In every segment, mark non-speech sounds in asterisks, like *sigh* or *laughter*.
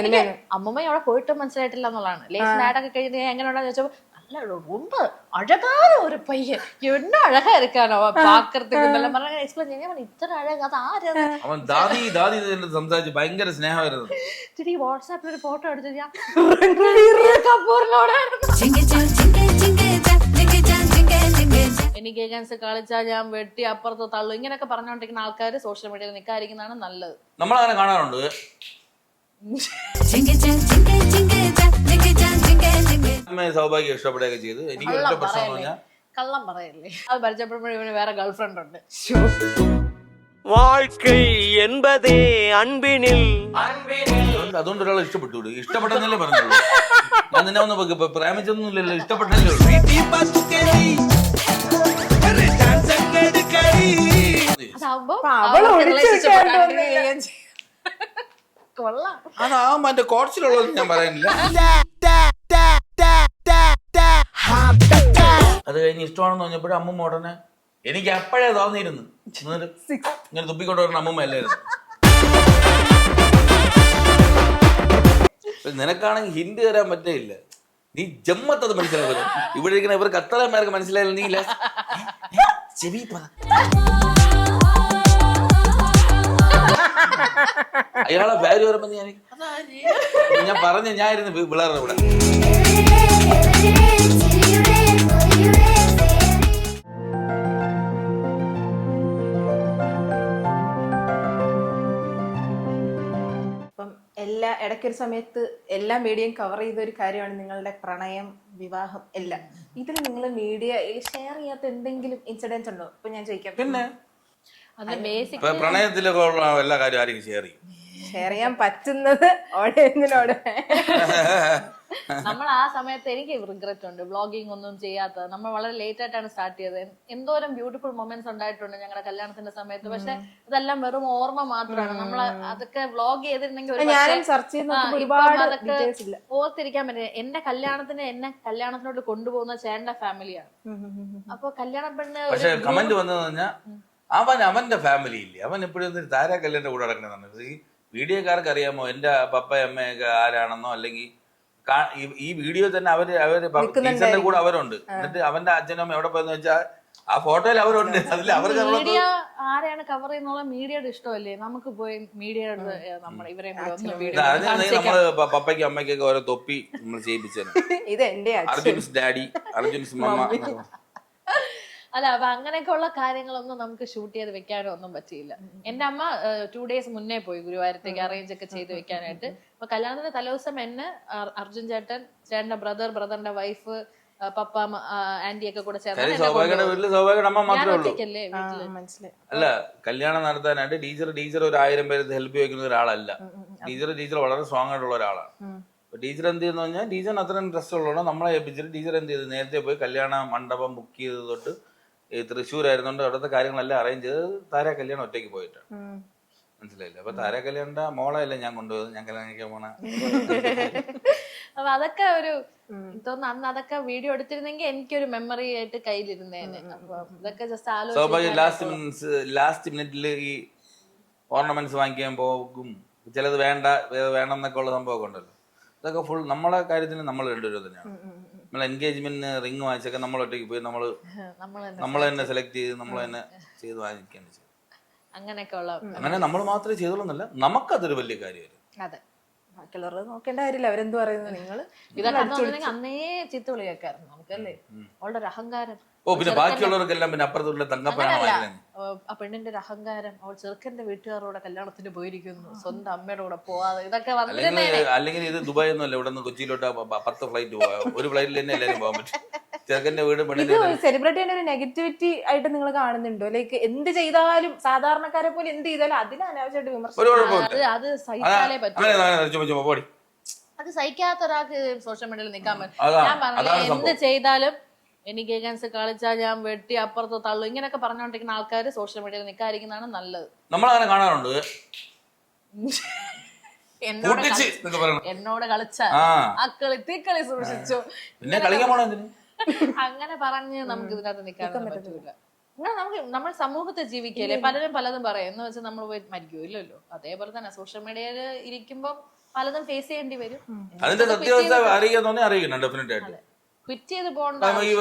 എനിക്ക് അമ്മമ്മ അവിടെ പോയിട്ട് മനസ്സിലായിട്ടില്ല എന്നുള്ളതാണ് ലേസിന്റെ ആഡൊക്കെ കഴിഞ്ഞ് എങ്ങനെയുണ്ടെന്ന് ചോദിച്ചപ്പോ நல்ல ரொம்ப அழகான ஒரு பையன் என்ன அழகா இருக்கான் அவன் பாக்குறதுக்கு இதெல்லாம் പറഞ്ഞ எக்ஸ்பிளைன் பண்ணி அவன் இத்தனை அழகா அது ആരാ അവൻ ദാദി ദാദി എന്ന് സംസാരിച്ച് ഭയങ്കര സ്നേഹമായിരുന്നു തിരി വാട്സാപ്പിൽ ഒരു ഫോട്ടോ എടുത്ത് ഞാൻ കപൂറിനോട് എനിക്ക് ഗാൻസ് കളിച്ചാ ഞാൻ വെട്ടി അപ്പുറത്ത് തള്ളു ഇങ്ങനെയൊക്കെ പറഞ്ഞുകൊണ്ടിരിക്കുന്ന ആൾക്കാർ സോഷ്യൽ മീഡിയയിൽ നിൽക്കാതിരിക്കുന്നതാണ് നല്ലത് നമ്മളങ്ങനെ കാണാറുണ്ട് അമ്മയെ സൗഭാഗ്യം ഇഷ്ടപ്പെടുകയൊക്കെ ചെയ്ത് എനിക്ക് ഒറ്റ കള്ളം പ്രശ്നം എന്ന് പറയല്ലേ പറഞ്ഞാൽ കള്ളം പറയല്ലേ അത് പരിചയപ്പെടുമ്പോഴും ഇവന് വേറെ ഗേൾഫ്രണ്ട് ഉണ്ട് வாழ்க்கை என்பதே அன்பினில் അതുകൊണ്ട് അതുകൊണ്ട് ഒരാളെ ഇഷ്ടപ്പെട്ടു വിടും ഇഷ്ടപ്പെട്ടെന്നല്ലേ പറഞ്ഞുള്ളൂ ഞാൻ നിന്നെ ഒന്ന് പ- പ- പ്രേമിച്ചൊന്നുമില്ലല്ലോ ഇഷ്ടപ്പെട്ടല്ലേ ഉള്ളൂ അതാവുമ്പോ അവള് അവർക്ക് ഒളിച്ചു relationship വെക്കാണ്ട് continue ചെയ്യുകയും ചെയ്യും. കൊള്ളാം. അതാവുമ്പോ എന്റെ കോർച്ചിലുള്ളത് ഞാൻ പറയുന്നില്ല. അത് കഴിഞ്ഞ് ഇഷ്ടമാണെന്ന് പറഞ്ഞപ്പോഴും അമ്മ ഉടനെ എനിക്ക് അപ്പോഴേ തോന്നിയിരുന്നു. എന്നിട്ട് ഇങ്ങനെ തുപ്പിക്കൊണ്ട് വരണം അമ്മ അല്ലായിരുന്നു. നിനക്കാണെങ്കിൽ ഹിന്ദി തരാൻ പറ്റില്ല നീ ജമ്മത്തത് മനസ്സിലാവില്ല ഇവിടെ ഇരിക്കുന്ന ഇവർക്ക് അത്ര പേർക്ക് മനസ്സിലായില്ല നീ *laughs* ചെവി പറ. അയാളെ പേര് വരുമ്പോ ഞാൻ ഞാൻ പറഞ്ഞ ഞാനായിരുന്നു പിള്ളേരുടെ ഇവിടെ. അപ്പം എല്ലാ ഇടയ്ക്കൊരു സമയത്ത് എല്ലാ മീഡിയയും കവർ ചെയ്ത ഒരു കാര്യമാണ് നിങ്ങളുടെ പ്രണയം വിവാഹം എല്ലാം. ഇതിൽ നിങ്ങൾ മീഡിയ ഷെയർ ചെയ്യാത്ത എന്തെങ്കിലും ഇൻസിഡൻസ് ഉണ്ടോ? ഇപ്പൊ ഞാൻ ചോദിക്കാം. പിന്നെ? ഇപ്പൊ പ്രണയത്തിലൊക്കെ ഉള്ള എല്ലാ കാര്യവും ആരെങ്കിലും ഷെയർ ചെയ്യും? ഷെയർ ചെയ്യാൻ പറ്റുന്നത് ഓഡിയൻസിനോട് നമ്മൾ ആ സമയത്ത് എനിക്ക് റിഗ്രറ്റ് ഉണ്ട്. ബ്ലോഗിംഗ് ഒന്നും ചെയ്യാത്തത്. നമ്മൾ വളരെ ലേറ്റ് ആയിട്ടാണ് സ്റ്റാർട്ട് ചെയ്തത്. എന്തോരം ബ്യൂട്ടിഫുൾ മൊമെന്റ്സ് ഉണ്ടായിട്ടുണ്ട് ഞങ്ങളുടെ കല്യാണത്തിന്റെ സമയത്ത്. പക്ഷെ ഇതെല്ലാം വെറും ഓർമ്മ മാത്രമാണ്. നമ്മൾ അതൊക്കെ വ്ളോഗ് ചെയ്തിരുന്നെങ്കിൽ അതൊക്കെ ഓർത്തിരിക്കാൻ പറ്റില്ല. എന്റെ കല്യാണത്തിന് എന്നെ കല്യാണത്തിനോട് കൊണ്ടുപോകുന്ന ചേട്ടന്റെ ഫാമിലിയാണ് അപ്പൊ കല്യാണ പെണ്ണ് അവൻ അവന്റെ ഫാമിലി ഇല്ലേ? അവൻ എപ്പോഴും താര കല്യാണിന്റെ കൂടെ നടക്കണമെന്നാണ് ഈ വീഡിയോക്കാർക്ക് അറിയാമോ? എന്റെ പപ്പ അമ്മയൊക്കെ ആരാണെന്നോ അല്ലെങ്കിൽ ഈ- വീഡിയോ തന്നെ അവർ അവർ ടീച്ചറിന്റെ കൂടെ അവരുണ്ട്. എന്നിട്ട് അവന്റെ അച്ഛനും അമ്മ എവിടെ പോയെന്ന് വെച്ചാൽ ആ ഫോട്ടോയിൽ അവരുണ്ട്. അതിൽ അവർക്ക് അവളെ- മീഡിയ ആരെയാണ് കവർ ചെയ്യുന്നുള്ള മീഡിയയുടെ ഇഷ്ടമല്ലേ? നമുക്ക് പോയി മീഡിയയുടെ നമ്മൾ നമ്മൾ പപ്പയ്ക്കും അമ്മയ്ക്കൊക്കെ ഓരോ തൊപ്പി നമ്മൾ ചെയ്യിപ്പിച്ചത് *laughs* ഇത് എന്റെ അച്ഛൻ. Arjun's daddy Arjun's mamma. അല്ല അപ്പൊ അങ്ങനെയൊക്കെ ഉള്ള കാര്യങ്ങളൊന്നും നമുക്ക് ഷൂട്ട് ചെയ്ത് വെക്കാനോ ഒന്നും പറ്റിയില്ല. എന്റെ അമ്മ ടു ഡേയ്സ് മുന്നേ പോയി ഗുരുവായൂരത്തേക്ക് അറേഞ്ച് ഒക്കെ ചെയ്ത് വെക്കാനായിട്ട്. അപ്പൊ കല്യാണത്തിന്റെ തലേദിവസം എന്നെ അർജുൻ ചേട്ടൻ ചേട്ടന്റെ ബ്രദർ ബ്രദറിന്റെ വൈഫ് പപ്പ ആന്റി ഒക്കെ കൂടെ അല്ല കല്യാണം നടത്താനായിട്ട് ടീച്ചർ ടീച്ചർ ഒരു ആയിരം പേര് ഹെൽപ്പ് ചോദിക്കുന്ന ഒരാളല്ല. ടീച്ചർ ടീച്ചർ വളരെ സ്ട്രോങ് ആയിട്ടുള്ള ഒരാളാണ്. ടീച്ചർ എന്ത് ചെയ്യുന്ന പറഞ്ഞാൽ ടീച്ചറിന് അത്രയും ഇൻട്രസ്റ്റ് ഉള്ളതുകൊണ്ട് നമ്മളെ ഏൽപ്പിച്ചിട്ട് ടീച്ചർ എന്ത് ചെയ്തു? നേരത്തെ പോയി കല്യാണ മണ്ഡപം ബുക്ക് ചെയ്ത് തൊട്ട് ഈ തൃശ്ശൂർ ആയിരുന്നുകൊണ്ട് അവിടുത്തെ കാര്യങ്ങളെല്ലാം അറേഞ്ച് ചെയ്ത് താര കല്യാണം ഒറ്റയ്ക്ക് പോയിട്ടാണ്. മനസ്സിലായില്ല? അപ്പൊ താര കല്യാണിന്റെ മോളെ അല്ലേ ഞാൻ കൊണ്ടുപോയത്? ഞാൻ കല്യാണം കഴിക്കാൻ പോണ? അപ്പൊ അതൊക്കെ ഒരു തോന്നുന്നു അന്ന് അതൊക്കെ വീഡിയോ എടുത്തിരുന്നെങ്കിൽ എനിക്കൊരു മെമ്മറി ആയിട്ട് കയ്യിലിരുന്നേനെ. അപ്പൊ ഇതൊക്കെ ജസ്റ്റ് സ്വാഭാവികം ലാസ്റ്റ് ആലോചിച്ച് മിനിറ്റ്സ് ലാസ്റ്റ് മിനിറ്റിൽ ഈ ഓർണമെന്റ്സ് വാങ്ങിക്കാൻ പോകും. ചിലത് വേണ്ട വേണമെന്നൊക്കെ വേണം എന്നൊക്കെ ഉള്ള സംഭവമൊക്കെ ഉണ്ടല്ലോ. ഇതൊക്കെ ഫുൾ നമ്മളെ കാര്യത്തിന് നമ്മൾ രണ്ടുപേരും തന്നെയാണ്. നമ്മൾ എൻഗേജ്മെന്റിന് റിങ് വാങ്ങിച്ചൊക്കെ നമ്മൾ ഒറ്റയ്ക്ക് പോയി നമ്മൾ *laughs* നമ്മൾ നമ്മൾ തന്നെ സെലക്ട് ചെയ്ത് നമ്മൾ തന്നെ ചെയ്ത് വാങ്ങിക്കുകയാണ് ചെയ്തത്. അങ്ങനെയൊക്കെ ഉള്ള അങ്ങനെ നമ്മൾ മാത്രമേ ചെയ്തോളൂന്നല്ല നമുക്കതൊരു വലിയ കാര്യമായിരുന്നു. അതെ. ബാക്കിയുള്ളവർ നോക്കേണ്ട കാര്യമില്ല. അവരെന്ത് പറയുന്നു? നിങ്ങൾ ഇതൊക്കെ അന്നേ ചീത്ത വിളിയൊക്കെ ആയിരുന്നു നമുക്കല്ലേ? അവളുടെ ഒരു അഹങ്കാരം. ഓ പിന്നെ ബാക്കിയുള്ളവർക്കെല്ലാം പിന്നെ അപ്പുറത്തുള്ള തങ്കപ്പനാണ് ആ പെണ്ണിന്റെ ഒരു അഹങ്കാരം അവൾ ചെറുക്കന്റെ വീട്ടുകാരോടെ കല്യാണത്തിന് പോയിരിക്കുന്നു. സ്വന്തം അമ്മയുടെ കൂടെ പോവാതെ. ഇതൊക്കെ അല്ലെങ്കിൽ ഇത് ദുബായ് ഒന്നും അല്ല. ഇവിടെ നിന്ന് കൊച്ചിയിലോട്ട് പത്ത് ഫ്ലൈറ്റ് പോവാ. ഒരു ഫ്ലൈറ്റിൽ തന്നെ എല്ലാവരും പോകാൻ പറ്റും. ചെറുക്കന്റെ വീട് പെണ്ണിന്റെ സെലിബ്രിറ്റിയുടെ ഒരു നെഗറ്റിവിറ്റി ആയിട്ട് നിങ്ങൾ കാണുന്നുണ്ടോ? ലൈക്ക് എന്ത് ചെയ്താലും സാധാരണക്കാരെ പോലെ എന്ത് ചെയ്താലും അതിന് അനാവശ്യമായിട്ട് വിമർശനം അത് അത് സഹിച്ചാലേ പറ്റൂ. അത് സഹിക്കാത്ത ഒരാൾക്ക് സോഷ്യൽ മീഡിയയിൽ നിൽക്കാൻ പറ്റും ഞാൻ പറഞ്ഞത് എന്ത് ചെയ്താലും എനിക്ക് ഏകാൻസ് കളിച്ചാൽ ഞാൻ വെട്ടി അപ്പുറത്ത് തള്ളു. ഇങ്ങനെയൊക്കെ പറഞ്ഞുകൊണ്ടിരിക്കുന്ന ആൾക്കാർ സോഷ്യൽ മീഡിയയിൽ നിൽക്കാതിരിക്കുന്നതാണ് നല്ലത്. നമ്മളങ്ങനെ കാണാറുണ്ട്. എന്നോട് കൂട്ടിച്ച് കളി- എന്നൊക്കെ പറയണം എന്നോട് കളിച്ച ആ. ആ കളി തീക്കളി സൂക്ഷിച്ചു. പിന്നെ കളിക്കാൻ പോണ എന്തിന് അങ്ങനെ പറഞ്ഞ് നമുക്ക് ഇതിനകത്ത് നിൽക്കാൻ പറ്റൂല. അങ്ങനെ നമുക്ക് നമ്മൾ സമൂഹത്തെ ജീവിക്കല്ലേ പലരും പലതും പറയും. എന്ന് വെച്ചാൽ നമ്മൾ പോയി മരിക്കൂ? ഇല്ലല്ലോ. അതേപോലെ തന്നെ സോഷ്യൽ മീഡിയയിൽ ഇരിക്കുമ്പോൾ പലതും ഫേസ് ചെയ്യേണ്ടി വരും. അതിന്റെ സത്യാവസ്ഥ അറിയിക്കാൻ തോന്നി അറിയിക്കണം ഡെഫിനറ്റ് ആയിട്ട്. ക്വിറ്റ് ചെയ്ത് പോകണ്ട കാരണം ഈ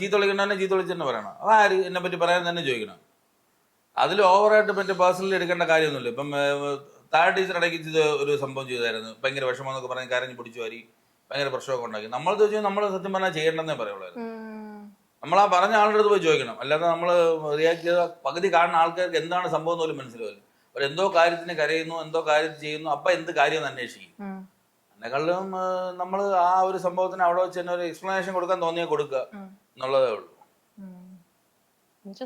ചീത്ത വിളിക്കണ ചീത്ത വിളിച്ച് തന്നെ പറയണം. അത് ആര് എന്നെ പറ്റി പറയാൻ തന്നെ ചോദിക്കണം. അതിൽ ഓവറായിട്ട് മറ്റേ പേഴ്സണലി എടുക്കേണ്ട കാര്യമൊന്നുമില്ല. ഇപ്പം താഴെ ടീച്ചർ ഇടയ്ക്ക് ഒരു സംഭവം ചെയ്തായിരുന്നു. ഭയങ്കര വിഷമമെന്നൊക്കെ പറഞ്ഞ് കരഞ്ഞ് പിടിച്ചു വാരി ഭയങ്കര പ്രശ്നമൊക്കെ ഉണ്ടാക്കി. നമ്മൾ ചോദിച്ചാൽ നമ്മൾ സത്യം പറഞ്ഞാൽ ചെയ്യേണ്ടെന്നേ പറയുള്ളൂ നമ്മൾ ആ പറഞ്ഞ ആളുടെ അടുത്ത് പോയി ചോദിക്കണം. അല്ലാതെ നമ്മൾ റിയാക്ട് ചെയ്ത പകുതി കാണുന്ന ആൾക്കാർക്ക് എന്താണ് സംഭവം എന്ന് പോലും മനസ്സിലാവില്ല. അവർ എന്തോ കാര്യത്തിന് കരയുന്നു എന്തോ കാര്യം ചെയ്യുന്നു അപ്പൊ എന്ത് കാര്യം എന്ന് അന്വേഷിക്കും. എന്നെക്കാളും നമ്മൾ ആ ഒരു സംഭവത്തിന് അവിടെ വെച്ച് തന്നെ ഒരു എക്സ്പ്ലനേഷൻ കൊടുക്കാൻ തോന്നിയാൽ കൊടുക്കുക. എന്നുള്ളതേ ഉള്ളൂ.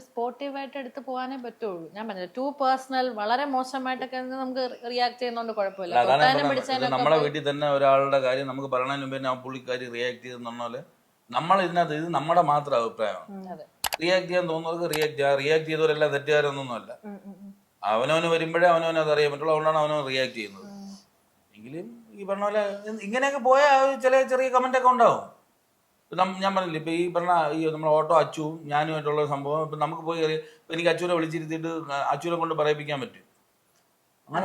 സ്പോർട്ടീവ് ആയിട്ട് എടുത്ത് പോകാനേ പറ്റുള്ളൂ. ഞാൻ പറഞ്ഞു ടു പേഴ്സണൽ വളരെ മോശമായിട്ടൊക്കെ നമുക്ക് റിയാക്ട് ചെയ്യുന്നോണ്ട് കുഴപ്പമില്ല. അല്ല, നമ്മളെ വീട്ടിൽ തന്നെ ഒരാളുടെ കാര്യം നമുക്ക് പറയണതിന് മുമ്പേ ആ പുള്ളിക്കാരി റിയാക്ട് ചെയ്തെന്ന് പറഞ്ഞ നമ്മൾ ഇതിനകത്ത് ഇത് നമ്മുടെ മാത്രം അഭിപ്രായമാണ്. റിയാക്ട് ചെയ്യാൻ തോന്നുന്നവർക്ക് റിയാക്ട് ചെയ്യാം. റിയാക്ട് ചെയ്തവരെല്ലാം തെറ്റുകാരൊന്നുമല്ല. അവനവന് വരുമ്പോഴേ അവനവനത് അറിയാൻ പറ്റുള്ളൂ. അതുകൊണ്ടാണ് അവനവൻ റിയാക്ട് ചെയ്യുന്നത്. എങ്കിലും ഈ പറഞ്ഞ പോലെ ഇങ്ങനെയൊക്കെ പോയാൽ ചില ചെറിയ കമന്റ് ഒക്കെ ഉണ്ടാവും. ഞാൻ പറഞ്ഞില്ല ഇപ്പൊ ഈ പറഞ്ഞ ഈ നമ്മൾ ഓട്ടോ അച്ചുവും ഞാനുമായിട്ടുള്ള സംഭവം ഇപ്പൊ നമുക്ക് പോയി കയറി എനിക്ക് അച്ചുനെ വിളിച്ചിരുത്തിയിട്ട് അച്ചുനെ കൊണ്ട് പറയിപ്പിക്കാൻ പറ്റും. അങ്ങനെ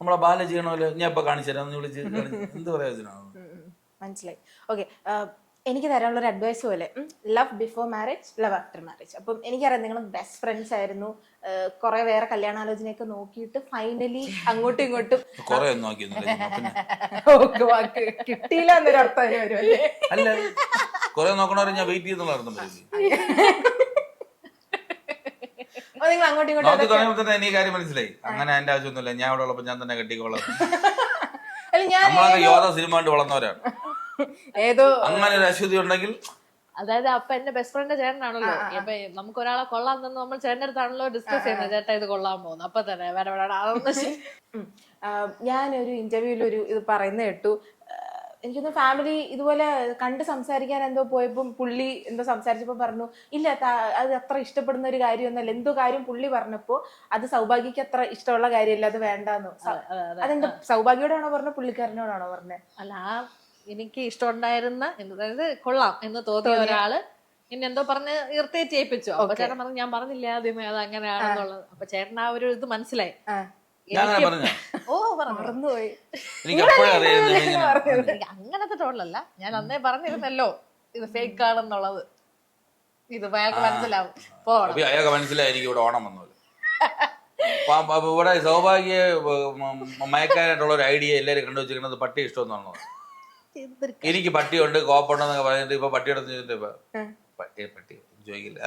നമ്മളെ ബാല ചെയ്യണമല്ലോ ഞാൻ ഇപ്പൊ കാണിച്ചു തരാം വിളിച്ച് എന്ത് പറയാ മനസ്സിലായി. ഓക്കെ എനിക്ക് തരാനുള്ള ഒരു അഡ്വൈസ് പോലെ love before marriage love after marriage അപ്പം എനിക്കറിയാം നിങ്ങൾ ബെസ്റ്റ് ഫ്രണ്ട്സ് ആയിരുന്നു. കുറെ വേറെ കല്യാണാലോചനയൊക്കെ നോക്കിയിട്ട് ഫൈനലി അങ്ങോട്ടും ഇങ്ങോട്ടും കിട്ടിയില്ല എന്നൊരു അർത്ഥം അതിന് വരുമല്ലേ അല്ല കൊറേ നോക്കണവരെ ഞാൻ വെയിറ്റ് ചെയ്യുന്നുള്ള അർത്ഥം വരില്ലേ അപ്പൊ നിങ്ങൾ അങ്ങോട്ടും ഇങ്ങോട്ടും എനിക്ക് കാര്യം മനസ്സിലായി. അങ്ങനെ എന്റെ ആവശ്യമൊന്നുമില്ല. ഞാൻ അവിടെ ഉള്ളപ്പോ ഞാൻ തന്നെ കെട്ടിക്കോളാം. യോധ സിനിമ കണ്ട് വളർന്നവരാണ്. ഏതോ അങ്ങനെ ഒരു അശ്വതി ഉണ്ടെങ്കിൽ അതായത് അപ്പൊ എന്റെ ബെസ്റ്റ് ഫ്രണ്ട് ചേട്ടനാണല്ലോ. അപ്പൊ നമുക്ക് ഒരാളെ കൊള്ളാൻ തന്നെ നമ്മൾ ചേട്ടന്റെ അടുത്താണല്ലോ ഡിസ്കസ് ചെയ്യുന്നത്. ചേട്ടാ ഇത് കൊള്ളാൻ പോകുന്നു. അപ്പൊ തന്നെ വേറെ വേറെ ഞാനൊരു ഇന്റർവ്യൂവിൽ ഒരു ഇത് പറയുന്ന കേട്ടു. എനിക്കൊന്ന് ഫാമിലി ഇതുപോലെ കണ്ട് സംസാരിക്കാൻ എന്തോ പോയപ്പോൾ പുള്ളി എന്തോ സംസാരിച്ചപ്പോ പറഞ്ഞു ഇല്ല അത് അത്ര ഇഷ്ടപ്പെടുന്ന ഒരു കാര്യമൊന്നല്ല എന്തോ കാര്യം പുള്ളി പറഞ്ഞപ്പോ അത് സൗഭാഗ്യക്ക് അത്ര ഇഷ്ടമുള്ള കാര്യമല്ല അത് വേണ്ടാന്ന്. അതെന്താ സൗഭാഗ്യയോടാണോ പറഞ്ഞത്? പുള്ളിക്കാരനോടാണോ പറഞ്ഞത്? അല്ല ആ എനിക്ക് ഇഷ്ടമുണ്ടായിരുന്ന അതായത് കൊള്ളാം എന്ന് തോന്നിയ ഒരാൾ എന്നെ എന്തോ പറഞ്ഞ് ഇറിറ്റേറ്റ് ചെയ്യിപ്പിച്ചു. അപ്പൊ ചേട്ടൻ പറഞ്ഞു ഞാൻ പറഞ്ഞില്ല ആദ്യമേ അത് അങ്ങനെയാണെന്നുള്ളത്. അപ്പൊ ചേട്ടൻ ആ ഒരു ഇത് മനസ്സിലായി. ഓ പറഞ്ഞു. മറന്നുപോയി. അങ്ങനത്തെ ടോളല്ല ഞാൻ അന്നേ പറഞ്ഞിരുന്നല്ലോ ഇത് ഫേക്ക് ആണെന്നുള്ളത്. ഇത് അയാൾക്ക് മനസ്സിലാവും. അയാൾക്ക് മനസ്സിലായിരിക്കും ഇവിടെ ഓണം വന്നത്. ഇവിടെ സൗഭാഗ്യ മയക്കാനായിട്ടുള്ള ഒരു ഐഡിയ എല്ലാരും കണ്ടുവച്ചിരിക്കുന്നത് പട്ടി ഇഷ്ടമെന്നാണോ? എനിക്ക് പട്ടിയുണ്ട് കോപ്പുണ്ടെന്നൊക്കെ പറഞ്ഞിട്ട് ഇപ്പൊ പട്ടിയുടെ ചോദിച്ചിട്ട് ഇപ്പൊ പട്ടി പട്ടി ചോദിക്കില്ല.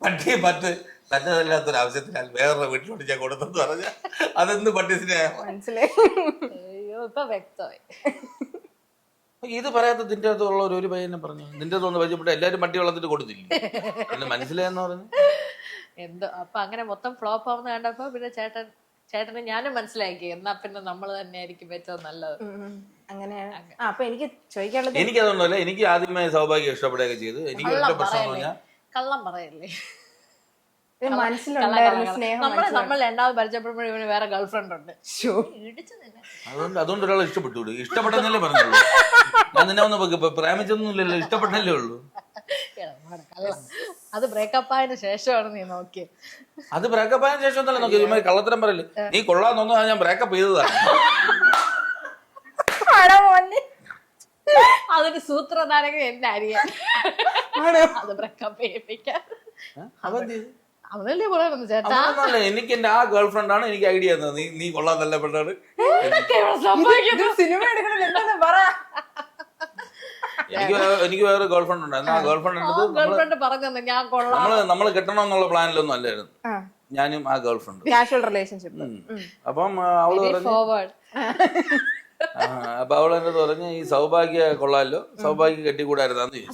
പട്ടി പറ്റ് തന്നതല്ലാത്തൊരു ആവശ്യത്തിനാൽ വേറൊരു വീട്ടിലോട്ട് ഞാൻ കൊടുത്തെന്ന് പറഞ്ഞ അതെന്ത് പട്ടി മനസ്സിലായി. അയ്യോ ഇപ്പൊ വ്യക്തമായി. ഇത് പറയാത്ത നിന്റെ അടുത്തുള്ള ഒരു ഒരു പയ്യനെ പറഞ്ഞു. നിന്റെ അടുത്തൊന്ന് പരിചയപ്പെട്ട എല്ലാരും പട്ടി വളർത്തിട്ട് കൊടുത്തില്ലേ? എന്നെ മനസ്സിലായെന്ന് പറഞ്ഞു. എന്തോ അപ്പൊ അങ്ങനെ മൊത്തം ഫ്ലോപ്പ് ആവുന്ന കണ്ടപ്പോ പിന്നെ ചേട്ടൻ ചേട്ടന് ഞാനും മനസ്സിലാക്കി. എന്നാ പിന്നെ നമ്മൾ തന്നെ ആയിരിക്കും ഏറ്റവും നല്ലത്. അങ്ങനെയാണ് ആ അപ്പൊ എനിക്ക് ചോദിക്കാനുള്ളത് എനിക്ക് അതൊന്നുമല്ല എനിക്ക് ആദ്യമേ സൗഭാഗ്യം ഇഷ്ടപ്പെടുകയൊക്കെ ചെയ്തു. എനിക്ക് ഒറ്റ പ്രശ്നം എന്ന് പറഞ്ഞാൽ കള്ളം പറയല്ലേ? ഇത് മനസ്സിലുണ്ടായിരുന്ന സ്നേഹം നമ്മൾ നമ്മൾ രണ്ടാമത് പരിചയപ്പെടുമ്പോഴും ഇവന് വേറെ ഗേൾഫ്രണ്ട് ഉണ്ട്. ശോ. ഇടിച്ചു തന്നെ അതുകൊണ്ട് അതുകൊണ്ട് ഒരാൾ ഇഷ്ടപ്പെട്ടു വിടും ഇഷ്ടപ്പെട്ടെന്നല്ലേ പറഞ്ഞുള്ളൂ. ഞാൻ നിന്നെ ഒന്ന് ഇപ്പൊ പ്രേമിച്ചൊന്നുമില്ലല്ലോ ഇഷ്ടപ്പെട്ടല്ലേ ഉള്ളൂ. കള്ളം. അത് ബ്രേക്കപ്പ് ആയതിനു ശേഷമാണ് നീ നോക്കിയത് അത് ബ്രേക്കപ്പ് ആയതിനു ശേഷം ഒന്നല്ല നോക്കി ഇവന്മാര് കള്ളത്തരം പറയൽ നീ കൊള്ളാന്ന് തോന്നുന്നു ഞാൻ ബ്രേക്കപ്പ് ചെയ്തതാണ് ആടാ മോനെ. അതിന് സൂത്രധാരകൻ എന്റെ അരിയൻ ആണോ? അത് ബ്രേക്കപ്പ് ചെയ്യിപ്പിക്കാൻ. ചേട്ടാ? എനിക്ക് എന്റെ ആ ഗേൾ ഫ്രണ്ട് ആണ് എനിക്ക് ഐഡിയ തന്നത്. നീ നീ കൊള്ളാൻ ഇത് സിനിമ പറ. എനിക്ക് എനിക്ക് വേറെ ഗേൾ ഫ്രണ്ട് ഉണ്ടായിരുന്നു ആ ഗേൾ ഫ്രണ്ട് പറഞ്ഞു ഞാൻ കൊള്ളാം. നമ്മൾ നമ്മൾ കെട്ടണമെന്നുള്ള പ്ലാനിലൊന്നും അല്ലായിരുന്നു. ഞാനും ആ ഗേൾ ഫ്രണ്ട് കാഷ്വൽ റിലേഷൻഷിപ്പ് അപ്പം അവൾ പറഞ്ഞു *laughs* അപ്പൊ അവൾ എന്നെ പറഞ്ഞു ഈ സൗഭാഗ്യ കൊള്ളാലോ സൗഭാഗ്യ കെട്ടിക്കൂടായിരുന്നാന്ന് ചോദിച്ചു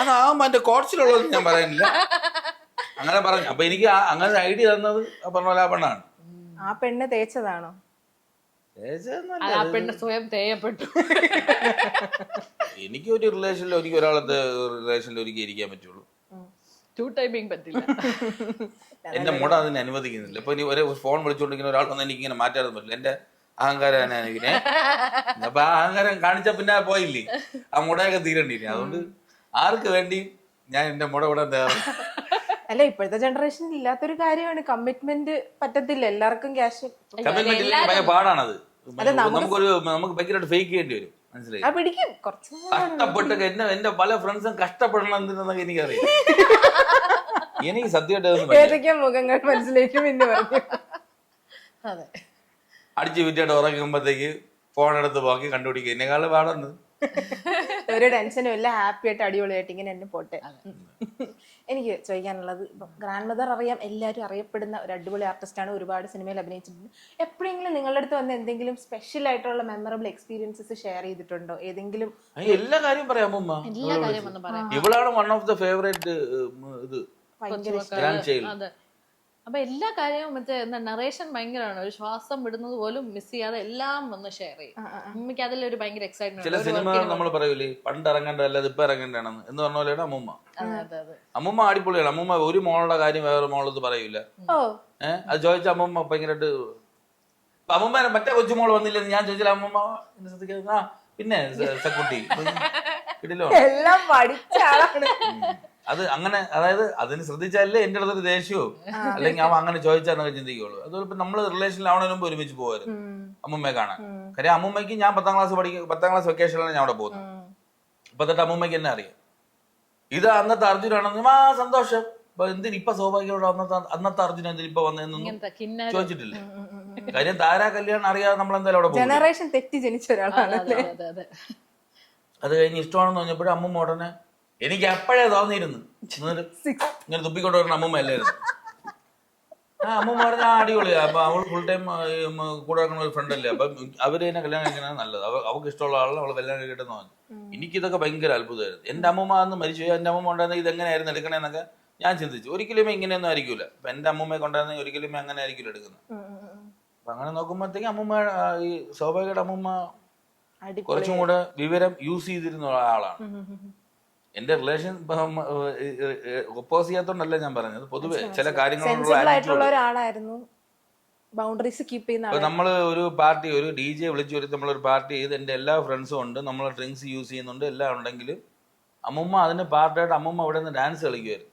അതാവുമ്പോ എന്റെ കോർച്ചിലുള്ളത് ഞാൻ പറയുന്നില്ല. അങ്ങനെ പറഞ്ഞു. അപ്പൊ എനിക്ക് അങ്ങനെ ഐഡിയ തന്നത് ആ പറഞ്ഞ പോലെ ആ പെണ്ണാണ്. ആ പെണ്ണ് തേച്ചതാണോ? ചേച്ചെന്നല്ല. ആ പെണ്ണ് സ്വയം തേയപ്പെട്ടു. എനിക്ക് ഒരു റിലേഷനിൽ എനിക്ക് ഒരാളത്തെ റിലേഷനിൽ ഒരുക്കി ഇരിക്കാൻ പറ്റുള്ളൂ. ടു ടൈമിങ് പറ്റില്ല. *laughs* എന്റെ മുട അതിനെ അനുവദിക്കുന്നില്ല. ഇപ്പൊ ഇനി ഒരു ഫോൺ വിളിച്ചുകൊണ്ടിരിക്കുന്ന ഒരാൾ വന്ന് എനിക്ക് ഇങ്ങനെ മാറ്റാതെ പറ്റില്ല. എന്റെ അഹങ്കാരം തന്നെ അനുവദിക്കണേ അപ്പൊ ആ അഹങ്കാരം കാണിച്ച പിന്നെ പോയില്ലേ? ആ മുടയൊക്കെ തീരണ്ടില്ലേ? അതുകൊണ്ട് ആർക്ക് വേണ്ടി ഞാൻ എന്റെ മുട ഇവിടെ തേറും അല്ല ഇപ്പോഴത്തെ ജനറേഷനിൽ ഇല്ലാത്തൊരു കാര്യമാണ്. കമ്മിറ്റ്മെന്റ് പറ്റത്തില്ല. എല്ലാവർക്കും ക്യാഷ് കമ്മിറ്റ്മെന്റ് പാടാണത്. അല്ല, നമുക്ക് നമുക്കൊരു നമുക്ക് ഭയങ്കരമായിട്ട് ഫേക്ക് ചെയ്യേണ്ടി വരും. മനസ്സിലായി. ആ പിടിക്കും. കുറച്ച് കഷ്ടപ്പെട്ട് എന്നെ എന്റെ പല ഫ്രണ്ട്സും കഷ്ടപ്പെടണം എന്തിനെന്നൊക്കെ എനിക്കറിയാം എനിക്ക് സത്യമായിട്ട് അതൊന്നും പറ്റില്ല. ഏതൊക്കെ മുഖങ്ങൾ മനസ്സിലേക്ക് പിന്നെ പറഞ്ഞു അതെ. അടിച്ച് വിറ്റിട്ട് ഉറങ്ങുമ്പോഴത്തേക്ക് ഫോൺ എടുത്ത് പോക്കി കണ്ടുപിടിക്കുക എന്നെക്കാളും പാടുന്നു ഒരു ടെൻഷനും ഇല്ല ഹാപ്പി ആയിട്ട് അടിപൊളിയായിട്ട് ഇങ്ങനെ എന്നെ പോട്ടെ. എനിക്ക് ചോദിക്കാനുള്ളത് ഇപ്പം ഗ്രാൻഡ് മദർ അറിയാം എല്ലാവരും അറിയപ്പെടുന്ന ഒരു അടിപൊളി ആർട്ടിസ്റ്റാണ് ഒരുപാട് സിനിമയിൽ അഭിനയിച്ചിട്ടുണ്ട്. എപ്പോഴെങ്കിലും നിങ്ങളുടെ അടുത്ത് വന്ന് എന്തെങ്കിലും സ്പെഷ്യൽ ആയിട്ടുള്ള മെമ്മറബിൾ എക്സ്പീരിയൻസസ് ഷെയർ ചെയ്തിട്ടുണ്ടോ? ഏതെങ്കിലും എല്ലാ കാര്യം പറയാം അമ്മ എല്ലാ കാര്യം ഒന്ന് പറയാം. ഇവളാണ് വൺ ഓഫ് ദ ഫേവറേറ്റ് ഇത് ഭയങ്കര ഗ്രാൻഡ് ചൈൽഡ് അപ്പൊ എല്ലാ കാര്യവും മറ്റേ എന്താ നറേഷൻ ഭയങ്കരമാണ്. ഒരു ശ്വാസം വിടുന്നത് പോലും മിസ് ചെയ്യാതെ എല്ലാം വന്ന് ഷെയർ ചെയ്യും. അമ്മയ്ക്ക് അതിലൊരു ഭയങ്കര ചില എക്സൈറ്റ്മെന്റ് സിനിമകൾ നമ്മൾ പറയൂലേ പണ്ട് ഇറങ്ങേണ്ടതല്ല ഇപ്പൊ ഇറങ്ങേണ്ടതാണെന്ന്. എന്ന് പറഞ്ഞ പോലെയാണ് അമ്മൂമ്മ. അതെ അതെ അതെ. അമ്മൂമ്മ അടിപൊളിയാണ്. അമ്മൂമ്മ ഒരു മോളുടെ കാര്യം വേറെ മോളത് പറയൂല. ഓ. ഏഹ് അത് ചോദിച്ച അമ്മൂമ്മ ഭയങ്കരമായിട്ട് അമ്മൂമ്മ മറ്റേ കൊച്ചുമോൾ വന്നില്ലെന്ന് ഞാൻ ചോദിച്ചാൽ അമ്മൂമ്മ എന്നെ ശ്രദ്ധിക്കാതെ പിന്നെ സക്കുട്ടി. *laughs* ഇടിലോ എല്ലാം പഠിച്ച ആളാണ്. അത് അങ്ങനെ അതായത് അതിന് ശ്രദ്ധിച്ചാലേ എന്റെ അടുത്തൊരു ദേഷ്യവും. അല്ലെങ്കിൽ അവൻ അങ്ങനെ ചോദിച്ചാന്നൊക്കെ ചിന്തിക്കുള്ളൂ. അതുപോലെ ഇപ്പൊ നമ്മൾ റിലേഷനിലാവണതിന് മുമ്പ് ഒരുമിച്ച് പോകുമായിരുന്നു അമ്മുമ്മയെ കാണാൻ. കാര്യം അമ്മുമ്മയ്ക്ക് ഞാൻ പത്താം ക്ലാസ് പഠിക്കും പത്താം ക്ലാസ് വെക്കേഷനിലാണ് ഞാൻ അവിടെ പോകുന്നത്. ഇപ്പൊ തൊട്ട് അമ്മുമ്മയ്ക്ക് എന്നെ അറിയാം. ഇത് അന്നത്തെ അർജുനാണെന്ന് ആ സന്തോഷം. ഇപ്പൊ എന്തിന് ഇപ്പൊ സ്വാഭാവികമായിട്ട് അന്നത്തെ അന്നത്തെ അർജുന എന്തിന് ഇപ്പൊ വന്നതെന്നൊന്നും ഇങ്ങനത്തെ ചോദിച്ചിട്ടില്ല. കാര്യം താരാ കല്യാണം അറിയാതെ നമ്മൾ എന്തായാലും അവിടെ പോകും ജനറേഷൻ തെറ്റി ജനിച്ച ഒരാളാണ് അതെ അതെ അതെ അത്. കഴിഞ്ഞ് ഇഷ്ടമാണെന്ന് പറഞ്ഞപ്പോഴും അമ്മ ഉടനെ എനിക്ക് അപ്പോഴേ തോന്നിയിരുന്നു. ഇങ്ങനെ തുപ്പിക്കൊണ്ട് വരുന്ന അമ്മൂമ്മ അല്ലായിരുന്നു. ആ അമ്മൂമ്മ പറഞ്ഞ ആ അടിപൊളിയാ അപ്പൊ അവൾ ഫുൾ ടൈം കൂടെ നടക്കുന്ന ഒരു ഫ്രണ്ട് അല്ലേ? അപ്പൊ അവർ തന്നെ കല്യാണം കഴിക്കുന്നത് നല്ലത്. അവൾക്ക് ഇഷ്ടമുള്ള ആളെ അവളെ കല്യാണം കഴിക്കട്ടെന്ന് പറഞ്ഞു. എനിക്കിതൊക്കെ ഭയങ്കര അത്ഭുതമായിരുന്നു. എന്റെ അമ്മൂമ്മ അന്ന് മരിച്ചു എന്റെ അമ്മൂമ്മ ഉണ്ടായിരുന്ന ഇത് എങ്ങനെയായിരുന്നു എടുക്കണേന്നൊക്കെ ഞാൻ ചിന്തിച്ചു. ഒരിക്കലും ഇങ്ങനെയൊന്നും ആയിരിക്കൂല. അപ്പൊ എന്റെ അമ്മൂമ്മയെ കൊണ്ടായിരുന്നെങ്കിൽ ഒരിക്കലും അങ്ങനെ ആയിരിക്കില്ല എടുക്കുന്നത്. അപ്പൊ അങ്ങനെ നോക്കുമ്പോഴത്തേക്ക് അമ്മൂമ്മ ഈ സ്വാഭാവികമായിട്ട് അമ്മൂമ്മ അടിപൊളി. കുറച്ചും കൂടെ വിവരം യൂസ് ചെയ്തിരുന്ന ആളാണ് എന്റെ റിലേഷൻ ഒപ്പോസ് ചെയ്യാത്തോണ്ടല്ല ഞാൻ പറഞ്ഞത്. പൊതുവെ ചില കാര്യങ്ങളുള്ള ഒരാളായിരുന്നു. ബൗണ്ടറീസ് കീപ്പ് ചെയ്യുന്ന നമ്മൾ ഒരു പാർട്ടി ഒരു ഡി ജെ വിളിച്ചു വരുത്തി നമ്മളൊരു പാർട്ടി ചെയ്ത് എന്റെ എല്ലാ ഫ്രണ്ട്സും ഉണ്ട്. നമ്മൾ ഡ്രിങ്ക്സ് യൂസ് ചെയ്യുന്നുണ്ട്. എല്ലാം ഉണ്ടെങ്കിലും അമ്മുമ്മ അതിന് പാർട്ടായിട്ട് അമ്മുമ്മ അവിടെ നിന്ന് ഡാൻസ് കളിക്കുമായിരുന്നു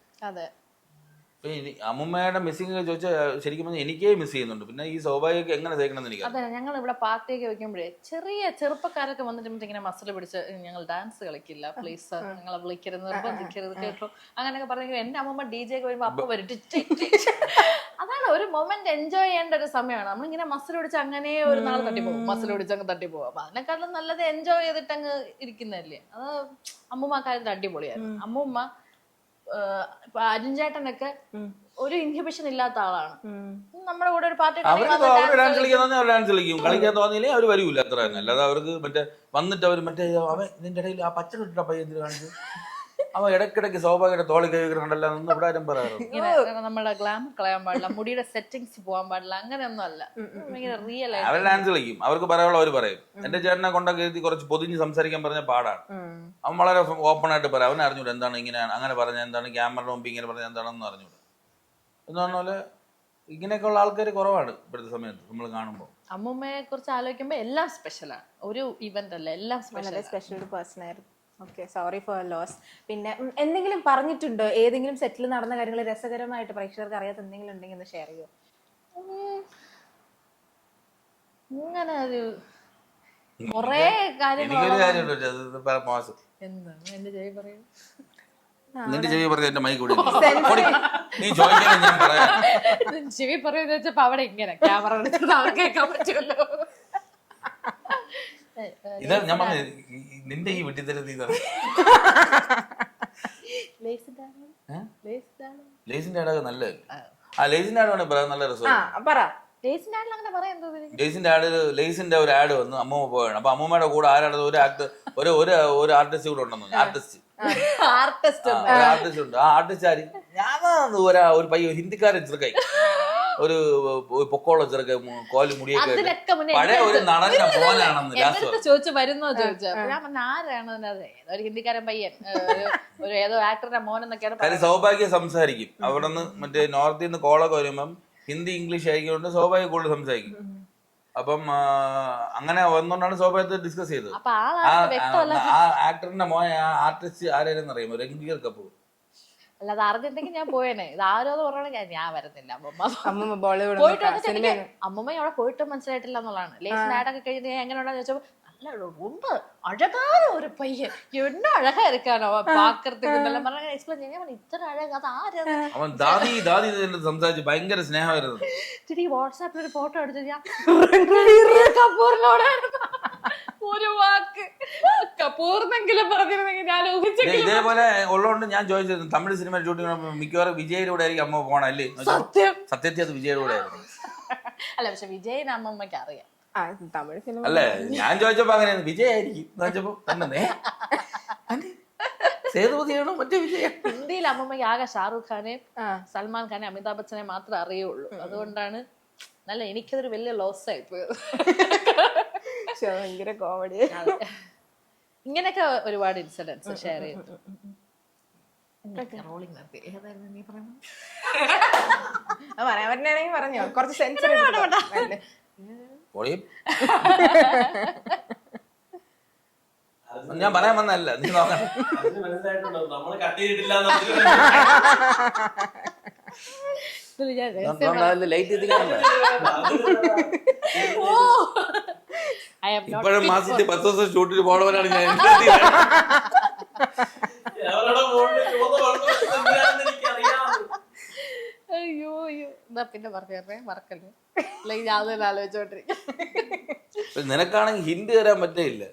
ഇനി അമ്മുമ്മയുടെ മിസ്സിംഗ് ചോദിച്ചാൽ ശരിക്കും പറഞ്ഞാൽ എനിക്കേ മിസ് ചെയ്യുന്നുണ്ട്. പിന്നെ ഈ സ്വാഭാവിക എങ്ങനെ തേക്കണമെന്ന് എനിക്ക് അതെ ഞങ്ങൾ ഇവിടെ പാർട്ടിയൊക്കെ വെക്കുമ്പോഴേ ചെറിയ ചെറുപ്പക്കാരൊക്കെ വന്നിട്ട് ഇങ്ങനെ മസിൽ പിടിച്ച് ഞങ്ങൾ ഡാൻസ് കളിക്കില്ല പ്ലീസ് ഞങ്ങളെ വിളിക്കരുത് നിർബന്ധിക്കരുത് കേട്ടോ. അങ്ങനെയൊക്കെ പറഞ്ഞെങ്കിൽ എന്റെ അമ്മമ്മ ഡി ജെ ഒക്കെ വരുമ്പോ അപ്പൊ വരും. അതാണ് ഒരു മൊമെന്റ് എൻജോയ് ചെയ്യേണ്ട ഒരു സമയമാണ്. നമ്മളിങ്ങനെ മസിൽ പിടിച്ച് അങ്ങനെ ഒരു നാൾ തട്ടി പോകും. മസിൽ പിടിച്ച് അങ്ങ് തട്ടി പോകും. അപ്പൊ അതിനെക്കാളും നല്ലത് എൻജോയ് ചെയ്തിട്ട് അങ്ങ് ഇരിക്കുന്നതല്ലേ? അത് അമ്മൂമ്മ കാര്യത്തിൽ അടിപൊളിയായിരുന്നു. അമ്മൂമ്മ ഏഹ്, ചേട്ടനൊക്കെ ഒരു ഇൻഹിബിഷൻ ഇല്ലാത്ത ആളാണ്. നമ്മുടെ കൂടെ ഒരു പാർട്ടി അവർക്ക് അവർ ഡാൻസ് ഡാൻസ് കളിക്കും. കളിക്കാൻ തോന്നിയില്ലേ അവർ വരൂല അത്ര തന്നെ അല്ലാതെ അവർക്ക് മറ്റേ വന്നിട്ട് അവർ മറ്റേ അവൻ ഇതിന്റെ ഇടയിൽ ആ പച്ച കിട്ടിട്ട് പയ്യൻ എന്തിനു കാണിച്ചു അവൻ ഇടയ്ക്കിടയ്ക്ക് സ്വാഭാവികമായിട്ട് തോളി കഴിക്കുന്നുണ്ടല്ലോ എന്ന് ഇവിടെ ആരും പറയാറുണ്ട്. ഇങ്ങനെ നമ്മുടെ ഗ്ലാമർ കളയാൻ പാടില്ല മുടിയുടെ സെറ്റിങ്സ് പോകാൻ പാടില്ല അങ്ങനെയൊന്നും അല്ല. ഭയങ്കര റിയൽ അവർ ഡാൻസ് കളിക്കും. അവർക്ക് പറയാനുള്ള അവർ പറയും. എന്റെ ചേട്ടനെ കൊണ്ടൊക്കെ എഴുതി കുറച്ച് പൊതിഞ്ഞ് സംസാരിക്കാൻ പറഞ്ഞ പാടാണ്. അവൻ വളരെ ഓപ്പൺ ആയിട്ട് പറയാം. അവൻ അറിഞ്ഞൂടെ എന്താണ് ഇങ്ങനെയാണ് അങ്ങനെ പറഞ്ഞ എന്താണ് ക്യാമറ മുമ്പ് ഇങ്ങനെ പറഞ്ഞ എന്താണെന്ന് അറിഞ്ഞൂടെ. എന്ന് പറഞ്ഞ പോലെ ഇങ്ങനെയൊക്കെയുള്ള ആൾക്കാർ കുറവാണ് ഇപ്പോഴത്തെ സമയത്ത് നമ്മൾ കാണുമ്പോൾ അമ്മൂമ്മയെ കുറിച്ച് ആലോചിക്കുമ്പോൾ എല്ലാം സ്പെഷ്യലാണ് ഒരു ഇവന്റ് അല്ല എല്ലാം സ്പെഷ്യൽ സ്പെഷ്യൽ പേഴ്സൺ ആയിരുന്നു. ഓക്കെ സോറി ഫോർ ലോസ് പിന്നെ ഉം, എന്തെങ്കിലും പറഞ്ഞിട്ടുണ്ടോ? ഏതെങ്കിലും സെറ്റിൽ നടന്ന കാര്യങ്ങൾ രസകരമായിട്ട് പ്രേക്ഷകർക്ക് അറിയാത്ത എന്തെങ്കിലും ഉണ്ടെങ്കിൽ ഒന്ന് ഷെയർ ചെയ്യോ? ഇങ്ങനെ ഒരു കൊറേ കാര്യങ്ങൾ എനിക്കൊരു കാര്യമുണ്ട് അത് ഇത് പറ- മോശം. എന്താണ്? എന്റെ ചെവി പറയൂ. നിന്റെ ചെവി പറഞ്ഞ എന്റെ മൈക്ക് കൂടി *laughs* നീ ഞാൻ പറയാം. ചെവി പറയുന്ന വെച്ചപ്പോ അവിടെ ഇങ്ങനെ ക്യാമറ കേൾക്കാൻ പറ്റുമല്ലോ. ഇത് ഞാൻ പറഞ്ഞു നിന്റെ ഈ വെട്ടിത്തരത്തി ഏ? ലേസിന്റെ ആടൊക്കെ നല്ല ആ ലേസിന്റെ ആട് വേണേ പറയാൻ നല്ല രസമാണ് പറ. ടേസ്റ്റിന്റെ ആഡ്? ലേസിന്റെ ഒരു ആഡ് വന്നു അമ്മൂമ്മ പോയാണ് അപ്പൊ അമ്മൂമ്മയുടെ കൂടെ ആരാണ് ഒരു ആക്ട് ഒരു ഒരു ഒരു ആർട്ടിസ്റ്റ് കൂടെ ഉണ്ടെന്ന് ആർട്ടിസ്റ്റ് ആർട്ടിസ്റ്റ് ആർട്ടിസ്റ്റ് ഉണ്ട്. ആ ആർട്ടിസ്റ്റ് ആര്? ഞാൻ ഒരാ ഒരു പയ്യ ഹിന്ദിക്കാരൻ ചെറുക്കായി ഒരു പൊക്കോളം ചെറുക്കെ കോൽ മുടിയൊക്കെ പഴയ ഒരു നടന്റെ മോനാണെന്ന് ചോദിച്ചു വരുന്നോ ചോദിച്ചു. ഞാൻ പറഞ്ഞ ആരാണ് അതിനകത്ത്? ഏതോ ഒരു ഹിന്ദിക്കാരൻ പയ്യൻ ഒരു- ഏതോ ആക്ടറിന്റെ മോൻ എന്നൊക്കെയാണ് സൗഭാഗ്യം സംസാരിക്കും. അവിടെ നിന്ന് മറ്റേ നോർത്തിൽ നിന്ന് കോളൊക്കെ വരുമ്പം ഹിന്ദി ഇംഗ്ലീഷ് ആയിക്കൊണ്ട് സൗഭാഗ്യം കൂടുതൽ സംസാരിക്കും. അപ്പം അങ്ങനെ വന്നുകൊണ്ടാണ് സ്വാഭാവിക ഡിസ്കസ് ചെയ്തത്. ആ ആക്ടറിന്റെ മോനെ ആ ആർട്ടിസ്റ്റ് ആരായിരുന്നു അറിയാമോ? രൺബീർ കപൂർ. അല്ലാതെ അറിഞ്ഞിട്ടെങ്കിൽ ഞാൻ പോയേനെ. ഇത് ആരോ പറയണെങ്കിൽ ഞാൻ വരുന്നില്ല അമ്മമ്മ ബോളിവുഡ് പോയിട്ട് അമ്മമ്മ അവിടെ പോയിട്ട് മനസ്സിലായിട്ടില്ല എന്നുള്ളതാണ്. ലേസ് നാടൊക്കെ കഴിഞ്ഞ് ഞാൻ എങ്ങനെയുണ്ടെന്ന് ചോദിച്ചപ്പോൾ നല്ല ரொம்ப அழகான ஒரு பையன் என்ன அழகா இருக்கானோ பாக்குறதுக்கு നല്ല പറഞ്ഞ എക്സ്പ്ലെയിൻ ചെയ്യാൻ ഇത്ര അഴകാ അത് ആരാണ് അവൻ ദാദി ഭയങ്കര സ്നേഹമായിരുന്നു. ഒരു ഫോട്ടോ ഞാൻ ഒരു വാക്ക്. കപൂർന്നെങ്കിലും പറഞ്ഞിരുന്നെങ്കിൽ ഞാൻ ഊഹിച്ചെങ്കിലും ഇതേപോലെ ഉള്ളതുകൊണ്ട് ഞാൻ ചോദിച്ചിരുന്നു തമിഴ് സിനിമ ഷൂട്ടിംഗ് മിക്കവാറും വിജയുടെ കൂടെ ആയിരിക്കും അമ്മ പോണല്ലേ സത്യം. സത്യത്തിൽ അത് വിജയുടെ കൂടെ ആയിരുന്നു. *laughs* അല്ല പക്ഷെ വിജയൻ അമ്മയ്ക്ക് അറിയാം. തമിഴ് സിനിമ അല്ലേ ഞാൻ ചോദിച്ചപ്പോ അങ്ങനെ വിജയ് ആയിരിക്കും തന്നെ. സേതുപതിയാണോ മറ്റേ വിജയ. ഹിന്ദിയിൽ അമ്മമ്മയ്ക്ക് ആകെ ഷാറൂഖ് ഖാനെ സൽമാൻ ഖാനെ അമിതാഭ് ബച്ചനെ മാത്രമേ അറിയുള്ളൂ. അതുകൊണ്ടാണ് നല്ല എനിക്കതൊരു വലിയ ലോസ് ആയി പോയത്. ഭയങ്കര കോമഡി ഇങ്ങനെയൊക്കെ ഒരുപാട് ഇൻസിഡൻസ് ഷെയർ ചെയ്തു. പറയാൻ പറഞ്ഞോ. കുറച്ച് സെൻസർ ഞാൻ പറയാൻ വന്നല്ല നീ നോക്കണം ലൈറ്റ് *laughs* ഓ. ഇപ്പോഴും മാസത്തിൽ പത്ത് ദിവസം ഷൂട്ടിൽ പോണവരാണ് ഞാൻ. *laughs* അയ്യോ അയ്യോ. എന്നാ പിന്നെ പറഞ്ഞു മറക്കല്ലേ? അല്ലെങ്കിൽ ഞാൻ തന്നെ ആലോചിച്ചോണ്ടിരിക്കും. നിനക്കാണെങ്കിൽ ഹിന്ദി തരാൻ പറ്റില്ല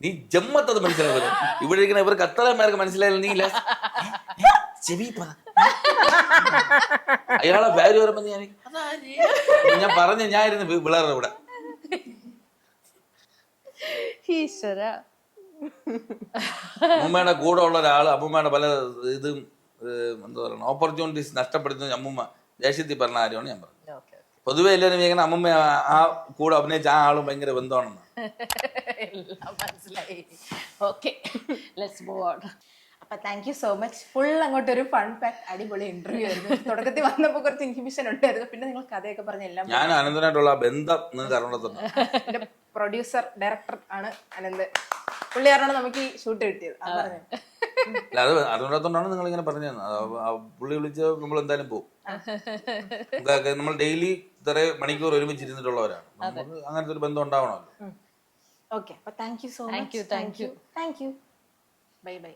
നീ ജമ്മത്തത് മനസ്സിലാവില്ല ഇവിടെ ഇരിക്കുന്ന ഇവർക്ക് അത്രയും പേർക്ക് മനസ്സിലായില്ല? നീ ചെവി അയാളെ പേര് വരുമ്പോ ഞാൻ ഞാൻ പറഞ്ഞു ഞാൻ ഇരുന്ന് വിളറുടെ ഇവിടെ ഈശ്വര. അമ്മൂമ്മയുടെ കൂടെ ഉള്ള ഒരാൾ അമ്മൂമ്മയുടെ പല ഇതും എന്താ പറയുക ഓപ്പർച്യൂണിറ്റീസ് നഷ്ടപ്പെടുത്തുന്ന അമ്മൂമ്മ ദേഷ്യത്തിൽ പറഞ്ഞ കാര്യമാണ് ഞാൻ പറഞ്ഞത്. പൊതുവെ എല്ലാവരും വിചാരിക്കണം അമ്മമ്മ ആ- കൂടെ അഭിനയിച്ച ആ ആളും ഭയങ്കര ബന്ധമാണെന്ന് മനസ്സിലായി. ഓക്കെ ലെറ്റ്സ് മൂവ് ഓൺ അപ്പൊ thank you so much full അങ്ങോട്ട് ഒരു ഫൺ പാക്ക് അടിപൊളി ഇന്റർവ്യൂ ആയിരുന്നു. തുടക്കത്തിൽ വന്നപ്പോൾ കുറച്ച് ഇൻഹിബിഷൻ ഉണ്ടായിരുന്നു. പിന്നെ നിങ്ങൾ കഥയൊക്കെ പറഞ്ഞ എല്ലാം ഞാൻ അനന്തനായിട്ടുള്ള ബന്ധം എന്റെ പ്രൊഡ്യൂസർ ഡയറക്ടർ ആണ് അനന്ത്. പുള്ളി കാരണമാണ് നമുക്ക് ഈ ഷൂട്ട് കിട്ടിയത്. അത് അതുകൊണ്ടാണ് നിങ്ങൾ ഇങ്ങനെ പറഞ്ഞു പുള്ളി വിളിച്ച് നമ്മൾ എന്തായാലും പോകും നമ്മൾ ഡെയിലി ഇത്ര മണിക്കൂർ ഒരുമിച്ച് ഇരുന്നിട്ടുള്ളവരാണ് അങ്ങനത്തെ ഒരു ബന്ധം ഉണ്ടാവണമല്ലോ. ഓക്കെ അപ്പൊ thank you so Thank much you, thank you. Thank you bye bye